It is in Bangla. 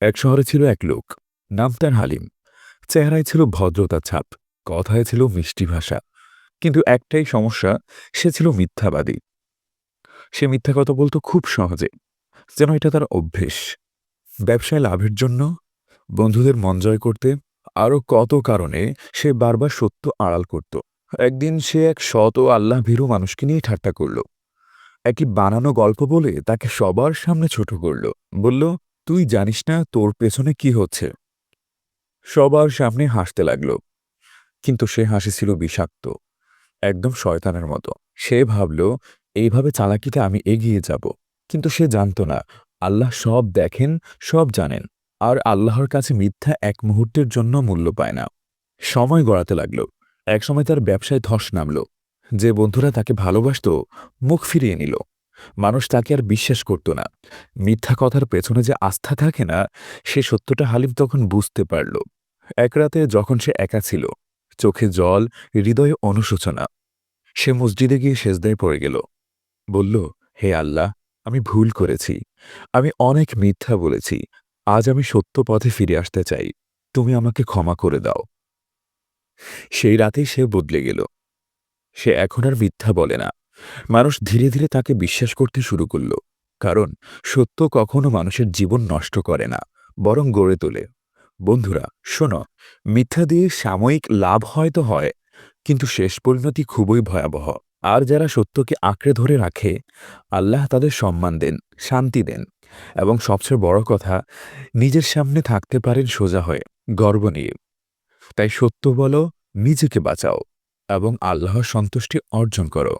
এক শহরে ছিল এক লোক, নাম তার হালিম। চেহারায় ছিল ভদ্রতার ছাপ, কথায় ছিল মিষ্টি ভাষা। কিন্তু একটাই সমস্যা, সে ছিল মিথ্যাবাদী। সে মিথ্যা কথা বলতো খুব সহজে, যেন এটা তার অভ্যেস। ব্যবসায় লাভের জন্য, বন্ধুদের মন জয় করতে, আরও কত কারণে সে বারবার সত্য আড়াল করত। একদিন সে এক ও আল্লাহ ভীরু মানুষকে নিয়ে ঠাট্টা করল। একটি বানানো গল্প বলে তাকে সবার সামনে ছোট করল। বলল তুই জানিস না তোর পেছনে কি হচ্ছে? সবার সামনে হাসতে লাগল। কিন্তু সে হাসি ছিল বিষাক্ত, একদম শয়তানের মতো। সে ভাবল, এইভাবে চালাকিতে আমি এগিয়ে যাব। কিন্তু সে জানত না, আল্লাহ সব দেখেন, সব জানেন, আর আল্লাহর কাছে মিথ্যা এক মুহূর্তের জন্য মূল্য পায় না। সময় গড়াতে লাগল। একসময় তার ব্যবসায় ধস নামল। যে বন্ধুরা তাকে ভালোবাসত, মুখ ফিরিয়ে নিল। মানুষ তাকে আর বিশ্বাস করত না। মিথ্যা কথার পেছনে যে আস্থা থাকে না, সে সত্যটা হালিম তখন বুঝতে পারল। এক রাতে যখন সে একা ছিল, চোখে জল, হৃদয়ে অনুশোচনা, সে মসজিদে গিয়ে সেজদায় পড়ে গেল। বলল, হে আল্লাহ, আমি ভুল করেছি। আমি অনেক মিথ্যা বলেছি। আজ আমি সত্য পথে ফিরে আসতে চাই। তুমি আমাকে ক্ষমা করে দাও। সেই রাতেই সে বদলে গেল। সে এখন আর মিথ্যা বলে না। মানুষ ধীরে ধীরে তাকে বিশ্বাস করতে শুরু করল, কারণ সত্য কখনো মানুষের জীবন নষ্ট করে না, বরং গড়ে তোলে। বন্ধুরা, শোনো, মিথ্যা দিয়ে সাময়িক লাভ হয়তো হয়, কিন্তু শেষ পরিণতি খুবই ভয়াবহ। আর যারা সত্যকে আঁকড়ে ধরে রাখে, আল্লাহ তাদের সম্মান দেন, শান্তি দেন। এবং সবচেয়ে বড় কথা, নিজের সামনে থাকতে পারেন সোজা হয়ে, গর্ব নিয়ে। তাই সত্য বলো, নিজেকে বাঁচাও এবং আল্লাহর সন্তুষ্টি অর্জন করো।